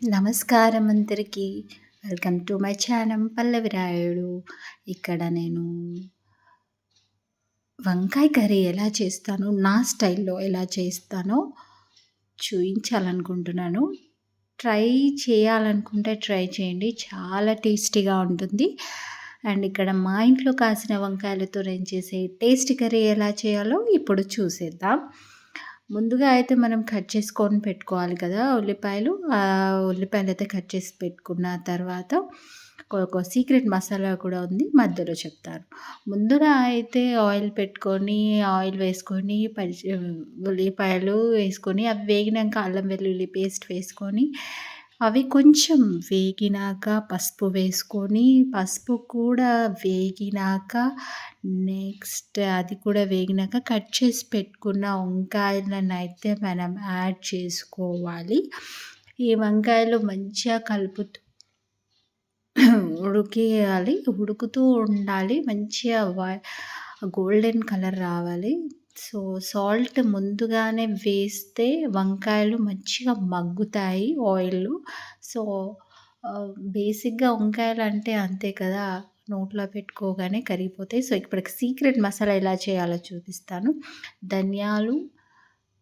నమస్కారం అందరికీ. Welcome to my channel Pallavi Rayudu. ఇక్కడ నేను వంకాయ కర్రీ ఎలా చేస్తాను నా స్టైల్లో ఎలా చేస్తానో చూపించాలనుకుంటున్నాను ట్రై చేయాలనుకుంటే ట్రై చేయండి చాలా టేస్టీగా ఉంటుంది. అండ్ ఇక్కడ మా ఇంట్లో కాసిన వంకాయలతో నేను చేసే టేస్ట్ కర్రీ ఎలా చేయాలో ఇప్పుడు చూసేద్దాం. ముందుగా అయితే మనం కట్ చేసుకొని పెట్టుకోవాలి కదా ఉల్లిపాయలు. ఉల్లిపాయలు అయితే కట్ చేసి పెట్టుకున్న తర్వాత ఒక సీక్రెట్ మసాలా కూడా ఉంది మధ్యలో చెప్తాను. ముందుగా అయితే ఆయిల్ పెట్టుకొని ఆయిల్ వేసుకొని పచ్చి ఉల్లిపాయలు వేసుకొని అవి వేగినాక అల్లం వెల్లుల్లి పేస్ట్ వేసుకొని అవి కొంచెం వేగినాక పసుపు వేసుకొని పసుపు కూడా వేగినాక నెక్స్ట్ అది కూడా వేగినాక కట్ చేసి పెట్టుకున్న వంకాయలను అయితే మనం యాడ్ చేసుకోవాలి. ఈ వంకాయలు మంచిగా కలుపుతూ ఉడికేయాలి ఉడుకుతూ ఉండాలి మంచిగా వై గోల్డెన్ కలర్ రావాలి. సో సాల్ట్ ముందుగానే వేస్తే వంకాయలు మంచిగా మగ్గుతాయి ఆయిల్లో. సో బేసిక్గా వంకాయలు అంటే అంతే కదా నోట్లో పెట్టుకోగానే కరిగిపోతాయి. సో ఇప్పటికి సీక్రెట్ మసాలా ఎలా చేయాలో చూపిస్తాను. ధనియాలు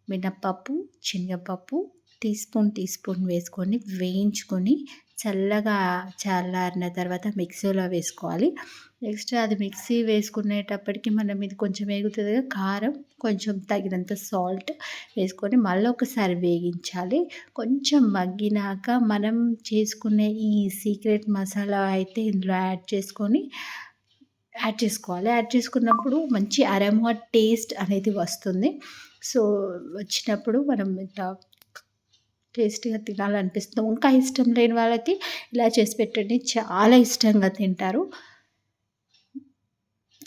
మినప్పప్పు శనగపప్పు టీ స్పూన్ టీ స్పూన్ వేసుకొని వేయించుకొని చల్లగా చల్లారిన తర్వాత మిక్సీలో వేసుకోవాలి. నెక్స్ట్ అది మిక్సీ వేసుకునేటప్పటికి మనం ఇది కొంచెం వేగుతుంది కారం కొంచెం తగినంత సాల్ట్ వేసుకొని మళ్ళీ ఒకసారి వేగించాలి. కొంచెం మగ్గినాక మనం చేసుకునే ఈ సీక్రెట్ మసాలా అయితే ఇందులో యాడ్ చేసుకొని యాడ్ చేసుకోవాలి. యాడ్ చేసుకున్నప్పుడు మంచి అరమా టేస్ట్ అనేది వస్తుంది. సో వచ్చినప్పుడు మనం ఇట్లా టేస్టీగా తినాలనిపిస్తుంది. ఇంకా ఇష్టం లేని వాళ్ళకి ఇలా చేసి పెట్టండి. చాలా ఇష్టంగా తింటారు.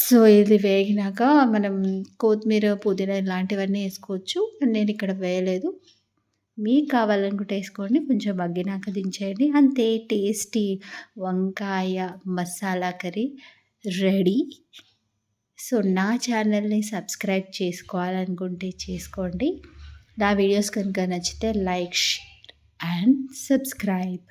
సో ఇది వేగినాక మనం కొత్తిమీర పుదీనా ఇలాంటివన్నీ వేసుకోవచ్చు. నేను ఇక్కడ వేయలేదు. మీకు కావాలనుకుంటే వేసుకోండి. కొంచెం మగ్గినాక దించేయండి. అంతే టేస్టీ వంకాయ మసాలా కర్రీ రెడీ. సో నా ఛానల్ని సబ్స్క్రైబ్ చేసుకోవాలనుకుంటే చేసుకోండి. నా వీడియోస్ కనుక నచ్చితే లైక్ షేర్ అండ్ సబ్స్క్రైబ్